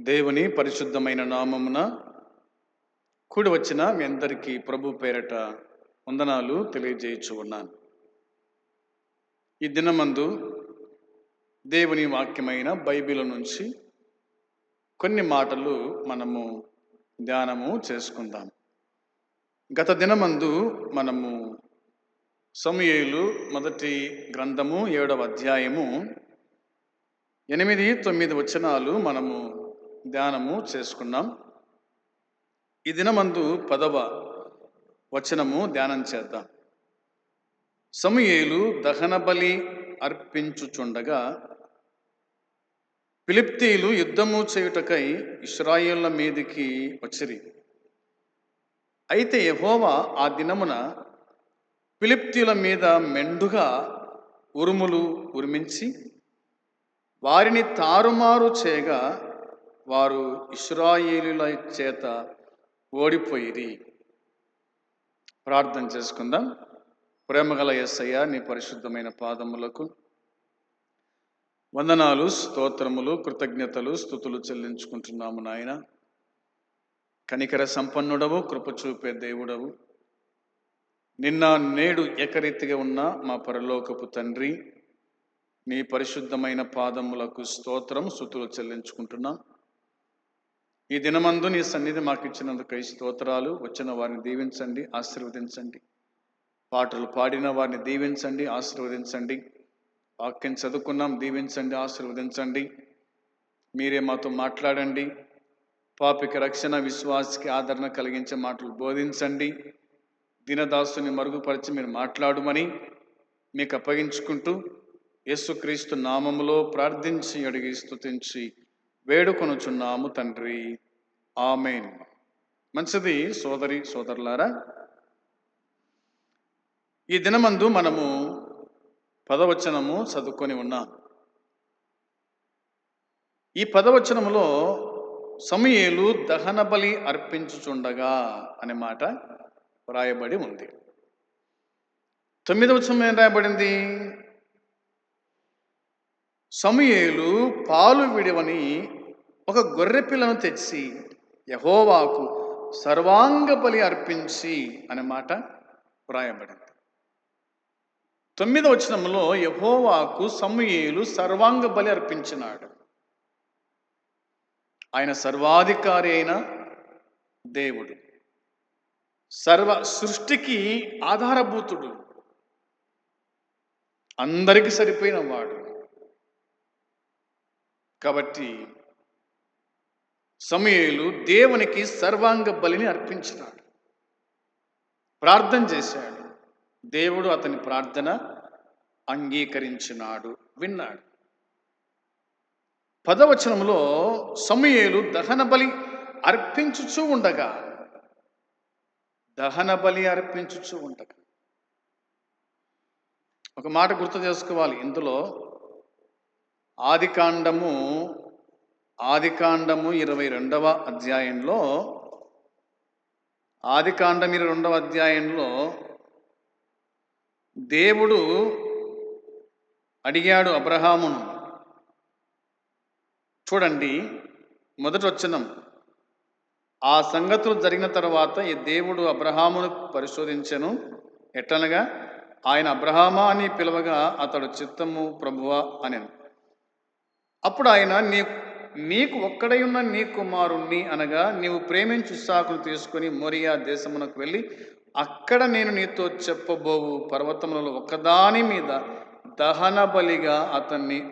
దేవుని పరిశుద్ధమైన నామమున కూడి వచ్చిన మీ అందరికీ ప్రభు పేరట వందనాలు తెలియజేయచ్చు ఉన్నాను ఈ దినమందు దేవుని వాక్యమైన బైబిల్ నుంచి కొన్ని మాటలు మనము ధ్యానము చేసుకుందాం. గత దినమందు మనము సమయేలు మొదటి గ్రంథము ఏడవ అధ్యాయము ఎనిమిది తొమ్మిది వచనాలు మనము ధ్యానము చేసుకున్నాం. ఈ దినమందు పదవ వచనము ధ్యానం చేద్దాం. సమయేలు దహన బలి అర్పించుచుండగా ఫిలిప్తీలు యుద్ధము చేయుటకై ఇస్రాయేళ్ళ మీదికి వచ్చిరి. అయితే యహోవా ఆ దినమున ఫిలిప్తీల మీద మెండుగా ఉరుములు ఉరిమించి వారిని తారుమారు చేయగా వారు ఇస్రాయేలుల చేత ఓడిపోయిరి. ప్రార్థన చేసుకుందాం. ప్రేమగల ఎస్సయ్య నీ పరిశుద్ధమైన పాదములకు వందనాలు స్తోత్రములు కృతజ్ఞతలు స్థుతులు చెల్లించుకుంటున్నాము నాయన. కనికర సంపన్నుడవు కృప చూపే దేవుడవు. నిన్న నేడు ఏకరీతిగా ఉన్న మా పరలోకపు తండ్రి నీ పరిశుద్ధమైన పాదములకు స్తోత్రం స్థుతులు చెల్లించుకుంటున్నాం. ఈ దినమందు నీ సన్నిధి మాకు ఇచ్చినందుకై స్తోత్రాలు. వచ్చిన వారిని దీవించండి ఆశీర్వదించండి. పాటలు పాడిన వారిని దీవించండి ఆశీర్వదించండి. వాక్యం చదువుకున్నాం దీవించండి ఆశీర్వదించండి. మీరే మాతో మాట్లాడండి. పాపిక రక్షణ విశ్వాసకి ఆదరణ కలిగించే మాటలు బోధించండి. దీనదాసుని మరుగుపరిచి మీరు మాట్లాడమని మీకు అప్పగించుకుంటూ యేసుక్రీస్తు నామములో ప్రార్థించి అడిగి స్తుతించి వేడుకొనుచున్నాము తండ్రి. ఆమెన్. మంచిది సోదరి సోదరులారా ఈ దినమందు మనము పదవచనము చదువుకొని ఉన్నాం. ఈ పదవచనములో సమయలు దహన బలి అర్పించుచుండగా అనే మాట వ్రాయబడి ఉంది. తొమ్మిదవ వచనం ఏం రాయబడింది? సమయలు పాలు విడివని ఒక గొర్రె పిల్లను తెచ్చి యహోవాకు సర్వాంగ బలి అర్పించి అనే మాట వ్రాయబడింది. తొమ్మిదవ వచనంలో యహోవాకు సమయేలు సర్వాంగ బలి అర్పించినాడు. ఆయన సర్వాధికారి అయిన దేవుడు. సర్వ సృష్టికి ఆధారభూతుడు. అందరికి సరిపోయిన వాడు. కాబట్టి సమయలు దేవునికి సర్వాంగ బలిని అర్పించినాడు. ప్రార్థన చేశాడు. దేవుడు అతని ప్రార్థన అంగీకరించినాడు విన్నాడు. పదవచనంలో సమయలు దహన బలి అర్పించుచూ ఉండగా దహన బలి అర్పించుచూ ఉండగా. ఒక మాట గుర్తు చేసుకోవాలి. ఇందులో ఆదికాండము ఆదికాండము ఇరవై రెండవ అధ్యాయంలో ఆదికాండం ఇరవై రెండవ అధ్యాయంలో దేవుడు అడిగాడు అబ్రహామును చూడండి మొదటి వచనం ఆ సంగతులు జరిగిన తర్వాత ఈ దేవుడు అబ్రహామును పరిశోధించెను ఎట్లనగా ఆయన అబ్రహామా అని పిలవగా అతడు చిత్తము ప్రభువా అని అప్పుడు ఆయన నీ నీకు ఒక్కడై ఉన్న నీ కుమారుణ్ణి అనగా నీవు ప్రేమించు సాకును తీసుకొని మొరియా దేశమునకు వెళ్ళి అక్కడ నేను నీతో చెప్పబోవు పర్వతములలో ఒకదాని మీద దహన బలిగా అతన్ని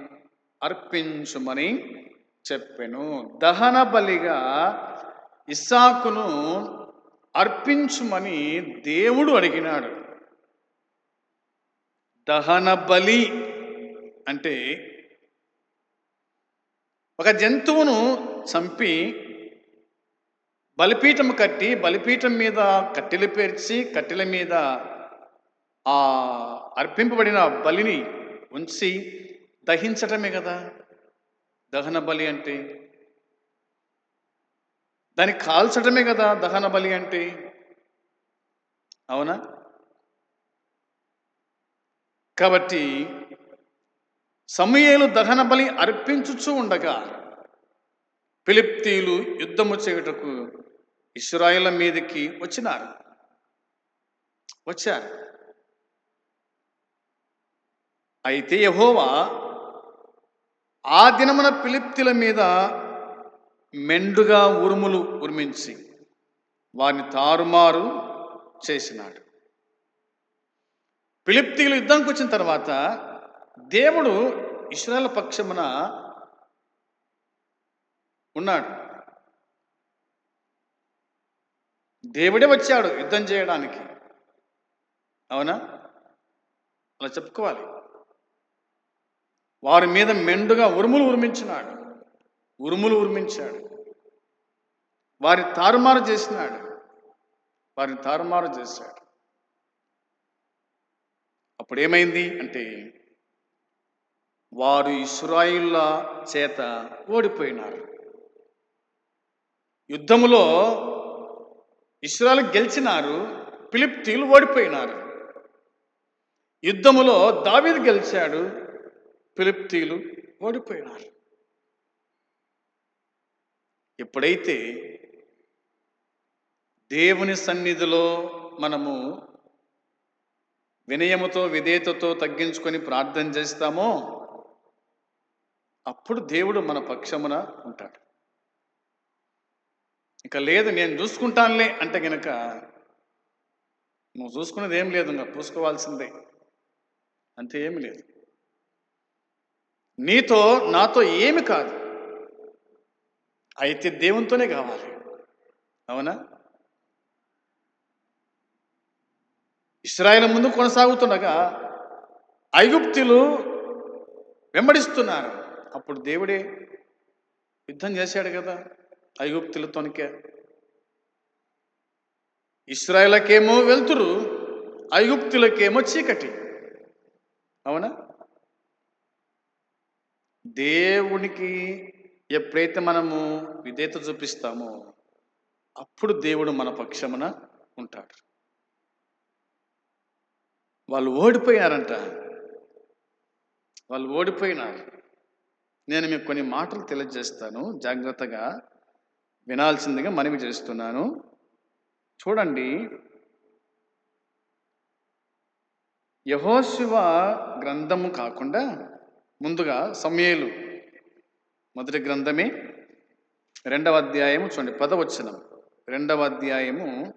అర్పించుమని చెప్పెను. దహన బలిగా ఇస్సాకును అర్పించుమని దేవుడు అడిగినాడు. దహన బలి అంటే ఒక జంతువును చంపి బలిపీఠం కట్టి బలిపీఠం మీద కట్టెలు పేర్చి కట్టెల మీద ఆ అర్పింపబడిన బలిని ఉంచి దహించటమే కదా? దహన బలి అంటే? దాన్ని కాల్చటమే కదా దహన బలి అంటే? అవునా? కాబట్టి సమయేలు దహన బలి అర్పించుచూ ఉండగా ఫిలిప్తీలు యుద్ధము చేయుటకు ఇస్రాయిల మీదకి వచ్చినారు. వచ్చారు. అయితే యహోవా ఆ దినమున పిలిప్తిల మీద మెండుగా ఉరుములు ఉరిమించి వారిని తారుమారు చేసినాడు. ఫిలిప్తీలు యుద్ధానికి వచ్చిన తర్వాత దేవుడు ఇస్రాయల్ పక్షమున ఉన్నాడు. దేవుడే వచ్చాడు యుద్ధం చేయడానికి. అవునా? అలా చెప్పుకోవాలి. వారి మీద మెండుగా ఉరుములు ఉరిమించినాడు. ఉరుములు ఉరిమించాడు. వారి తారుమారు చేసినాడు. వారిని తారుమారు చేశాడు. అప్పుడు ఏమైంది అంటే వారు ఇస్రాయిల్ల చేత ఓడిపోయినారు. యుద్ధములో ఇస్రాయల్ గెలిచినారు ఫిలిప్తీలు ఓడిపోయినారు. యుద్ధములో దావీదు గెలిచాడు ఫిలిప్తీలు ఓడిపోయినారు. ఎప్పుడైతే దేవుని సన్నిధిలో మనము వినయముతో విధేయతతో తగ్గించుకొని ప్రార్థన చేస్తామో అప్పుడు దేవుడు మన పక్షమున ఉంటాడు. ఇక లేదు నేను చూసుకుంటానులే అంటే గనక నువ్వు చూసుకునేది ఏం లేదు ఇంకా పూసుకోవాల్సిందే అంతే ఏమి లేదు. నీతో నాతో ఏమి కాదు. అయితే దేవునితోనే కావాలి. అవునా? ఇస్రాయల ముందు కొనసాగుతుండగా ఐగుప్తులు వెంబడిస్తున్నారు. అప్పుడు దేవుడే యుద్ధం చేశాడు కదా ఐగుప్తులతోనికే ఇస్రాయలకేమో వెళ్తురు ఐగుప్తులకేమో చీకటి. అవునా? దేవునికి ఎప్పుడైతే మనము విధేత చూపిస్తామో అప్పుడు దేవుడు మన పక్షమున ఉంటాడు. వాళ్ళు ఓడిపోయారంట. వాళ్ళు ఓడిపోయినారు. నేను మీకు కొన్ని మాటలు తెలియజేస్తాను. జాగ్రత్తగా వినాల్సిందిగా మనవి చేస్తున్నాను. చూడండి. యహోశివ గ్రంథము కాకుండా ముందుగా సమయలు. మొదటి గ్రంథమే. రెండవ అధ్యాయము చూడండి పదవచనం. రెండవ అధ్యాయము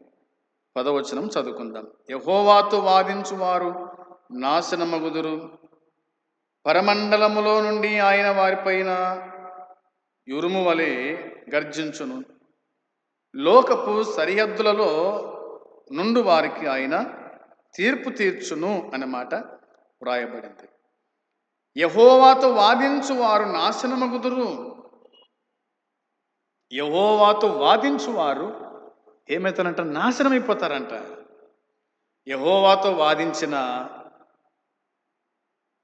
పదవచనం చదువుకుందాం. యహోవాతో వాదించువారు నాశనమగుదురు. పరమండలములో నుండి ఆయన వారిపైన యురుము వలె గర్జించును. లోకపు సరిహద్దులలో నుండి వారికి ఆయన తీర్పు తీర్చును అన్నమాట వ్రాయబడింది. యహోవాతో వాదించు వారు నాశనమగుదురు. యహోవాతో వాదించు వారు ఏమవుతారంట నాశనమైపోతారంట. యహోవాతో వాదించిన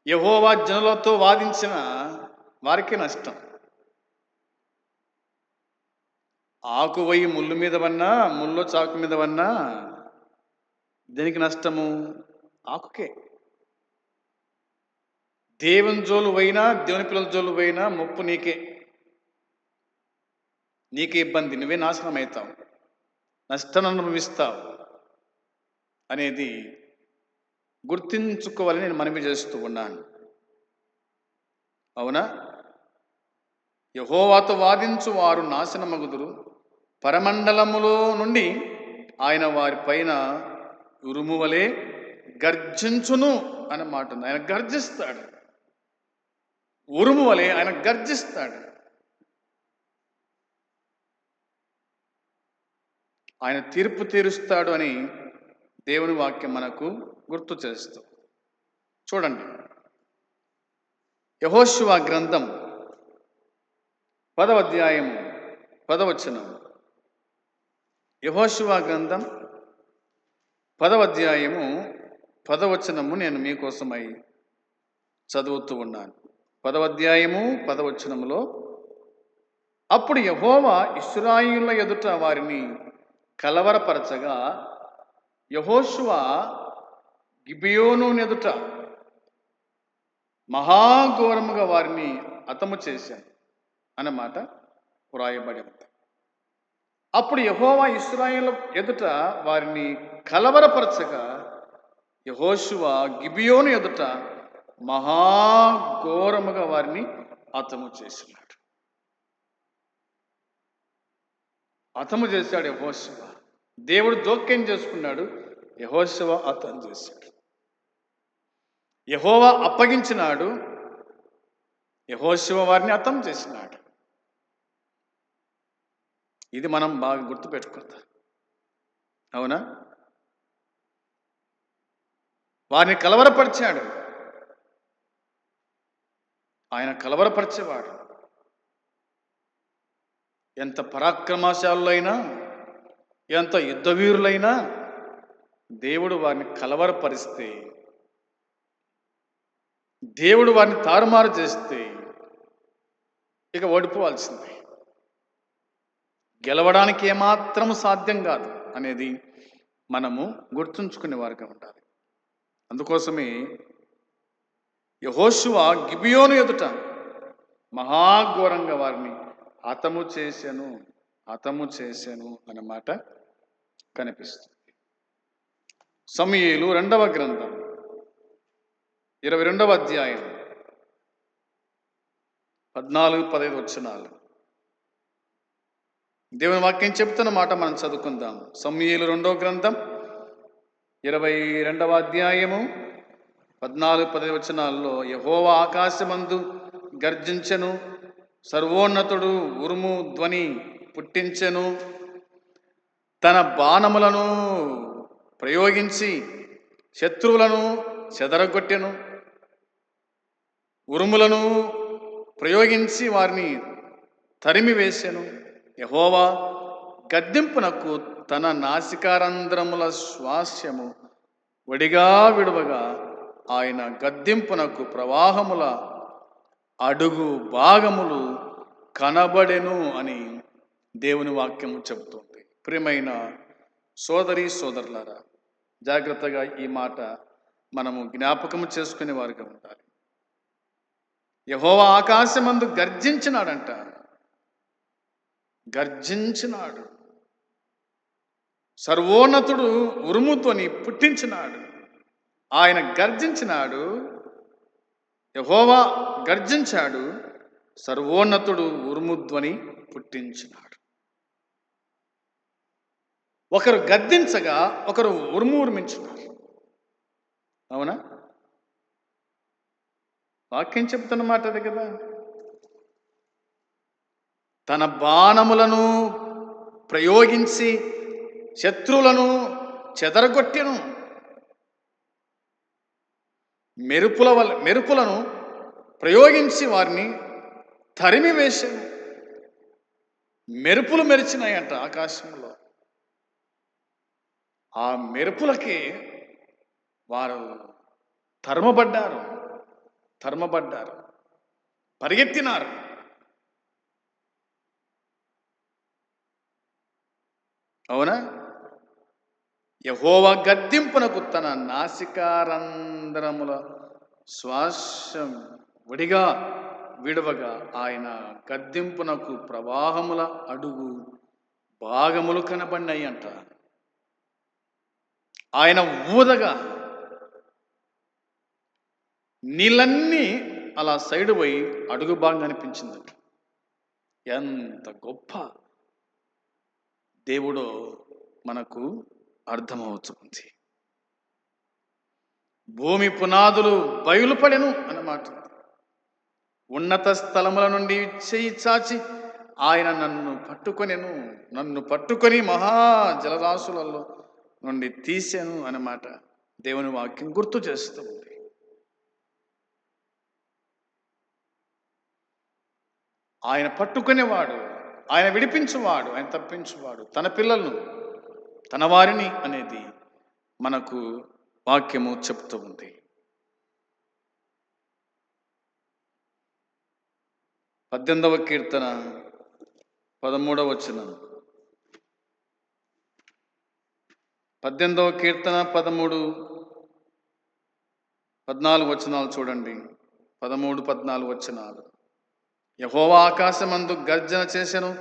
యహోవా జనులతో వాదించిన వారికి నష్టం. ఆకు పోయి ముళ్ళు మీద వన్నా ముళ్ళు చాకు మీద వన్నా దేనికి నష్టము? ఆకుకే. దేవుని జోలు పోయినా దేవుని పిల్లల జోలు పోయినా ముప్పు నీకే. నీకే ఇబ్బంది నువ్వే నాశనం అవుతావు. నష్టం అనుభవిస్తావు అనేది గుర్తించుకోవాలని నేను మనవి చేస్తూ ఉన్నాను. అవునా? యహోవాతో వాదించు వారు నాశనమగుదురు. పరమండలములో నుండి ఆయన వారి పైన ఉరుము వలె గర్జించును అనే మాట ఉంది. ఆయన గర్జిస్తాడు. ఉరుము వలె ఆయన గర్జిస్తాడు. ఆయన తీర్పు తీరుస్తాడు అని దేవుని వాక్యం మనకు గుర్తు చేస్తూ చూడండి. యహోశివ గ్రంథం పదవ అధ్యాయం పదవచనం యహోశివ గ్రంథం పదవ అధ్యాయము పదవచనము నేను మీకోసమై చదువుతూ ఉన్నాను. పదవ అధ్యాయము పదవచనములో అప్పుడు యహోవా ఇస్రాయిల ఎదుట వారిని కలవరపరచగా యహోశువ గిబియోను ఎదుట మహాఘోరముగా వారిని అతము చేశాను అన్నమాట వ్రాయబడి ఉంది అప్పుడు యహోవా ఇస్రాయేల్ ఎదుట వారిని కలవరపరచగా యహోశువ గిబియోను ఎదుట మహాఘోరముగా వారిని అతము చేసినాడు. అతము చేశాడు యహోశివ దేవుడు జోక్యం చేసుకున్నాడు. యహోశివ అతను చేశాడు. యహోవా అప్పగించినాడు. యహోశివ వారిని అర్థం చేసినాడు. ఇది మనం బాగా గుర్తుపెట్టుకుందాం అవునా? వారిని కలవరపరిచాడు. ఆయన కలవరపరిచేవాడు. ఎంత పరాక్రమశాలులైనా ఎంత యుద్ధవీరులైనా దేవుడు వారిని కలవరపరిస్తే దేవుడు వారిని తారుమారు చేస్తే ఇక ఓడిపోవాల్సిందే. గెలవడానికి ఏమాత్రం సాధ్యం కాదు అనేది మనము గుర్తుంచుకునే వారిగా ఉండాలి. అందుకోసమే యహోశువ గిబియోను ఎదుట మహాఘోరంగా వారిని హతము చేశాను హతము చేశాను అన్నమాట కనిపిస్తుంది. సమయలు రెండవ గ్రంథం. ఇరవై రెండవ అధ్యాయం. పద్నాలుగు పదహైదు వచ్చినాలు దేవుని వాక్యం చెప్తున్న మాట మనం చదువుకుందాం. సమయలు రెండవ గ్రంథం ఇరవై రెండవ అధ్యాయము పద్నాలుగు పదహైదు వచనాల్లో యహోవ ఆకాశమందు గర్జించెను సర్వోన్నతుడు ఉరుము ధ్వని పుట్టించెను తన బాణములను ప్రయోగించి శత్రువులను చెదరగొట్టెను ఉరుములను ప్రయోగించి వారిని తరిమి వేసెను. యహోవా గద్దింపునకు తన నాసికారంధ్రముల శ్వాస్యము వడిగా విడువగా ఆయన గద్దింపునకు ప్రవాహముల అడుగు భాగములు కనబడెను అని దేవుని వాక్యము చెబుతుంది. ప్రియమైన సోదరి సోదరులారా జాగ్రత్తగా ఈ మాట మనము జ్ఞాపకము చేసుకునే వారిగా ఉండాలి. యహోవా ఆకాశమందు గర్జించినాడంట. గర్జించినాడు. సర్వోన్నతుడు ఉరుముతోని పుట్టించినాడు. ఆయన గర్జించినాడు. యహోవా గర్జించాడు. సర్వోన్నతుడు ఉరుముధ్వని పుట్టించినాడు. ఒకరు గద్దించగా ఒకరు ఉరుము ఉరిమించినారు. అవునా? వాక్యం చెప్తున్నమాట అది కదా. తన బాణములను ప్రయోగించి శత్రువులను చెదరగొట్టెను. మెరుపుల వల్ల మెరుపులను ప్రయోగించి వారిని తరిమి వేశాను మెరుపులు మెరిచినాయంట ఆకాశంలో. ఆ మెరుపులకి వారు తరమబడ్డారు. ధర్మపడ్డారు పరిగెత్తినారు. అవునా? యహోవ గద్దింపునకు తన నాసికారంధ్రముల శ్వాసం విడిగా విడవగా ఆయన గద్దింపునకు ప్రవాహముల అడుగు భాగములు కనబడినాయి అంట ఆయన ఊదగా నీళ్ళన్నీ అలా సైడ్ పోయి అడుగు భాగం కనిపించిందట ఎంత గొప్ప దేవుడో మనకు అర్థమవుతుంది. భూమి పునాదులు బయలుపడెను అన్నమాట ఉన్నత స్థలముల నుండి చేయి చాచి ఆయన నన్ను పట్టుకొనెను నన్ను పట్టుకొని మహా జలరాశులలో నుండి తీసాను అన్నమాట దేవుని వాక్యం గుర్తు చేస్తుంది ఆయన పట్టుకునేవాడు ఆయన విడిపించువాడు ఆయన తప్పించువాడు తన పిల్లలను తన వారిని అనేది మనకు వాక్యము చెప్తూ ఉంది. పద్దెనిమిదవ కీర్తన పదమూడవ వచనం. పద్దెనిమిదవ కీర్తన పదమూడు పద్నాలుగు వచనాలు చూడండి. పదమూడు పద్నాలుగు వచనాలు. యహోవా ఆకాశమందు గర్జన చేసెను.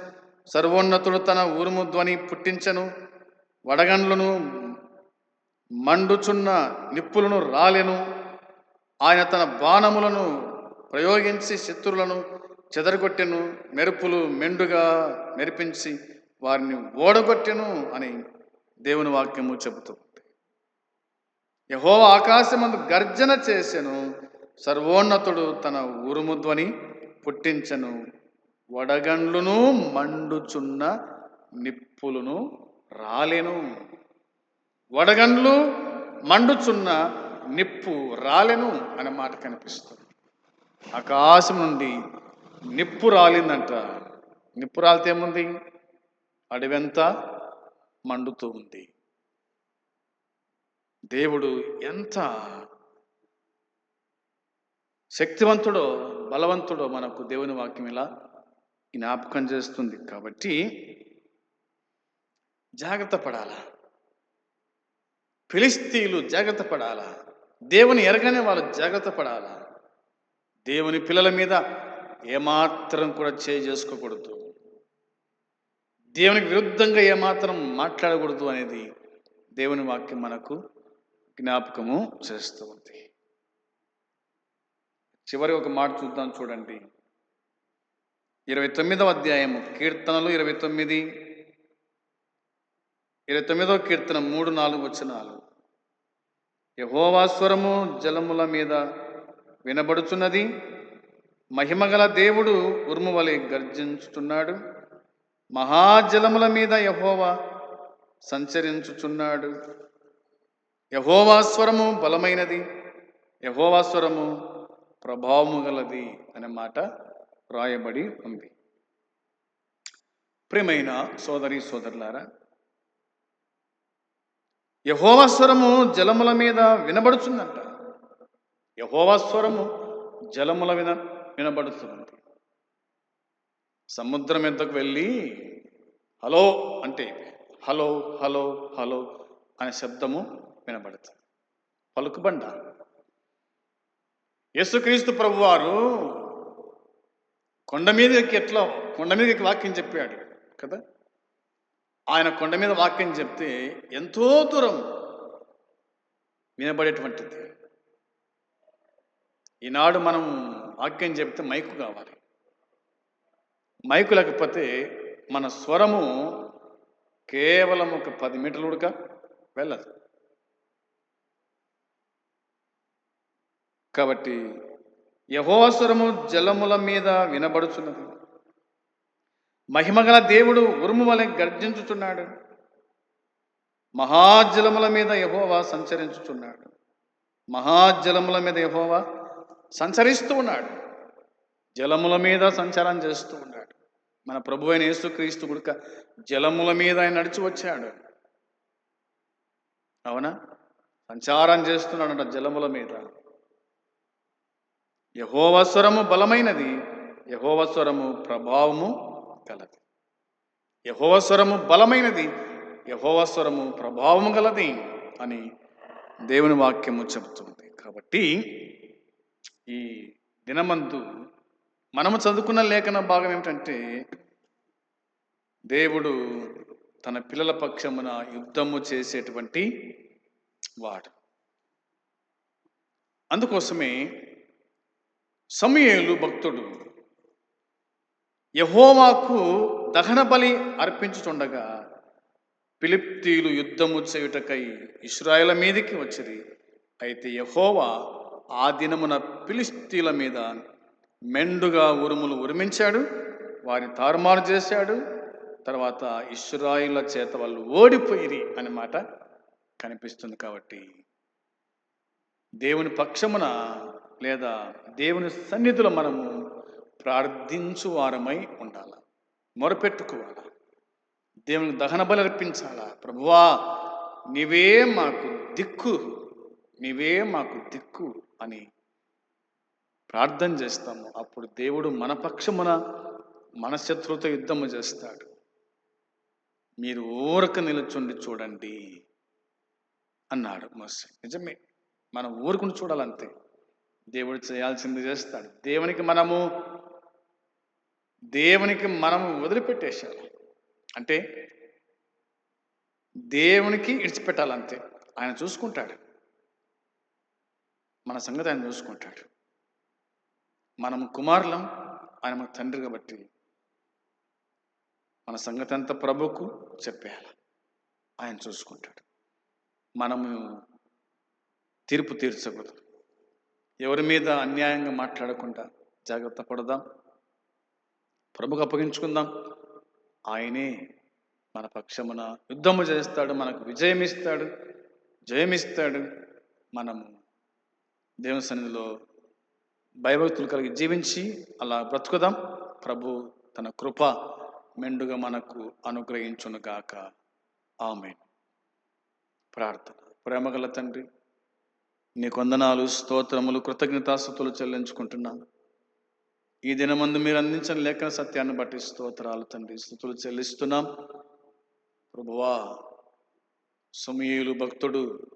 సర్వోన్నతుడు తన ఊరుము ధ్వని పుట్టించెను. వడగండ్లను మండుచున్న నిప్పులను రాలెను. ఆయన తన బాణములను ప్రయోగించి శత్రులను చెదరగొట్టెను. మెరుపులు మెండుగా మెరిపించి వారిని ఓడగొట్టెను అని దేవుని వాక్యము చెబుతుంది. యహోవ ఆకాశమందు గర్జన చేసెను. సర్వోన్నతుడు తన ఊరుము ధ్వని పుట్టించెను. వడగండ్లును మండుచున్న నిప్పులను రాలెను. వడగండ్లు మండుచున్న నిప్పు రాలెను అనే మాట కనిపిస్తుంది. ఆకాశం నుండి నిప్పు రాలిందంట. నిప్పు రాలితే ఏముంది? అడవంతా మండుతూ ఉంది. దేవుడు ఎంత శక్తివంతుడో బలవంతుడో మనకు దేవుని వాక్యం ఇలా జ్ఞాపకం చేస్తుంది. కాబట్టి జాగ్రత్త పడాలా? ఫిలిస్తీన్లు జాగ్రత్త పడాలా? దేవుని ఎరగని వాళ్ళు జాగ్రత్త పడాలా? దేవుని పిల్లల మీద ఏమాత్రం కూడా చేయి చేసుకోకూడదు. దేవునికి విరుద్ధంగా ఏమాత్రం మాట్లాడకూడదు అనేది దేవుని వాక్యం మనకు జ్ఞాపకము చేస్తూ ఉంది చివరి ఒక మాట చూద్దాం చూడండి. ఇరవై తొమ్మిదవ అధ్యాయము కీర్తనలు ఇరవై తొమ్మిది. ఇరవై తొమ్మిదవ కీర్తన మూడు నాలుగు వచనాలు. యహోవాస్వరము జలముల మీద వినబడుచున్నది. మహిమగల దేవుడు ఉరుము గర్జించుచున్నాడు. మహాజలముల మీద యహోవా సంచరించుచున్నాడు. యహోవాస్వరము బలమైనది. యహోవాస్వరము ప్రభావము గలది అనే మాట రాయబడి ఉంది. ప్రియమైన సోదరి సోదరులారా యహోవస్వరము జలముల మీద వినబడుచుందంట. యహోవస్వరము జలముల విన వినబడుతుంది సముద్రం ఎంతకు వెళ్ళి హలో అంటే హలో హలో హలో అనే శబ్దము వినబడుతుంది. పలుకుబండ. యేసుక్రీస్తు ప్రభువారు కొండ మీదకి ఎట్లా కొండ మీదకి వాక్యం చెప్పాడు కదా? ఆయన కొండ మీద వాక్యం చెప్తే ఎంతో దూరం వినబడేటువంటిది. ఈనాడు మనం వాక్యం చెప్తే మైకు కావాలి. మైకు లేకపోతే మన స్వరము కేవలం ఒక పది మీటర్లు ఉడక వెళ్ళదు. కాబట్టి యహోస్వరము జలముల మీద వినబడుచున్నది. మహిమగల దేవుడు ఉరుము వలె గర్జించుచున్నాడు. మహాజలముల మీద యహోవా సంచరించుచున్నాడు. మహాజలముల మీద యహోవా సంచరిస్తూ ఉన్నాడు జలముల మీద సంచారం చేస్తూ ఉన్నాడు. మన ప్రభు అయిన యేసుక్రీస్తు గుడిక జలముల మీద ఆయన నడిచి వచ్చాడు. అవునా? సంచారం చేస్తున్నాడంట జలముల మీద. యహోవస్వరము బలమైనది యహోవస్వరము ప్రభావము కలది యహోవస్వరము బలమైనది యహోవస్వరము ప్రభావము గలది అని దేవుని వాక్యము చెబుతుంది. కాబట్టి ఈ దినమందు మనము చదువుకున్న లేఖన భాగం ఏమిటంటే దేవుడు తన పిల్లల పక్షమున యుద్ధము చేసేటువంటి వాడు. అందుకోసమే సమయలు భక్తుడు. యహోవాకు దహన బలి అర్పించుచుండగా పిలిప్తీలు యుద్ధము చేయుటకై ఇస్రాయల మీదికి వచ్చిరి. అయితే యహోవా ఆ దినమున పిలిస్తీల మీద మెండుగా ఉరుములు ఉరిమించాడు వారిని తారుమారు చేశాడు తర్వాత ఇస్రాయిల చేత వాళ్ళు ఓడిపోయిరి అనే మాట కనిపిస్తుంది కాబట్టి దేవుని పక్షమున లేదా దేవుని సన్నిధిలో మనము ప్రార్థించు వారమై ఉండాలా? మొరపెట్టుకోవాలా? దేవునికి దహన బలి అర్పించాలా? ప్రభువా నీవే మాకు దిక్కు నీవే మాకు దిక్కు అని ప్రార్థన చేస్తాము. అప్పుడు దేవుడు మన పక్షమున మన శత్రువుతో యుద్ధము చేస్తాడు. మీరు ఊరక నిలుచుండి చూడండి అన్నాడు మోసే. నిజమే మనం ఊరుకుని చూడాలంతే. దేవుడు చేయాల్సింది చేస్తాడు. దేవునికి మనము దేవునికి మనం వదిలిపెట్టేశారు అంటే దేవునికి ఇడిచిపెట్టాలంతే. ఆయన చూసుకుంటాడు. మన సంగతి ఆయన చూసుకుంటాడు. మనం కుమారులం ఆయన మన తండ్రి కాబట్టి మన సంగతి అంతా ప్రభుకు చెప్పేయాలి. ఆయన చూసుకుంటాడు. మనము తీర్పు తీర్చకూడదు. ఎవరి మీద అన్యాయంగా మాట్లాడకుండా జాగ్రత్త పడదాం. ప్రభుకు అప్పగించుకుందాం. ఆయనే మన పక్షమున యుద్ధము చేస్తాడు మనకు విజయం ఇస్తాడు జయమిస్తాడు మనము దేవుని సన్నిధిలో భయభక్తులు కలిగి జీవించి అలా బ్రతుకుదాం. ప్రభు తన కృప మెండుగా మనకు అనుగ్రహించునుగాక. ఆమె ప్రార్థన. ప్రేమగల తండ్రి నీ కొందనాలు స్తోత్రములు కృతజ్ఞతాస్థుతులు చెల్లించుకుంటున్నాను. ఈ దినమందు మీరు అందించిన లేఖన సత్యాన్ని బట్టి స్తోత్రాలు తండ్రి. స్థుతులు చెల్లిస్తున్నాం. ప్రభువా సుమీయులు భక్తుడు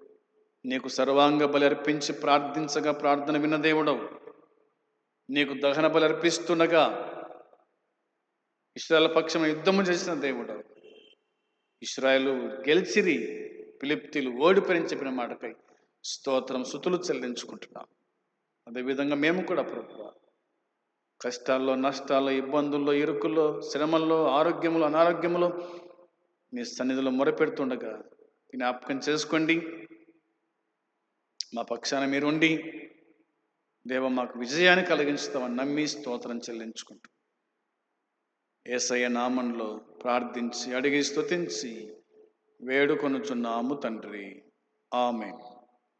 నీకు సర్వాంగ బలి అర్పించి ప్రార్థించగా ప్రార్థన విన్న దేవుడవు. నీకు దహన బలి అర్పిస్తుండగా ఇస్రాయల్ పక్షం యుద్ధము చేసిన దేవుడవు. ఇస్రాయలు గెలిచిరి పిలిప్తిలు ఓడిపోయిన చెప్పిన మాటకై స్తోత్రం శుతులు చెల్లించుకుంటున్నాం. అదేవిధంగా మేము కూడా ప్రభు కష్టాల్లో నష్టాల్లో ఇబ్బందుల్లో ఇరుకుల్లో శ్రమల్లో ఆరోగ్యంలో అనారోగ్యంలో మీ సన్నిధిలో మొరపెడుతుండగా జ్ఞాపకం చేసుకోండి. మా పక్షాన మీరుండి దేవ మాకు విజయాన్ని కలిగించుతామని నమ్మి స్తోత్రం చెల్లించుకుంటూ ఏసయ్య నామంలో ప్రార్థించి అడిగి స్తుతించి వేడుకొనుచున్నాము తండ్రి. ఆమె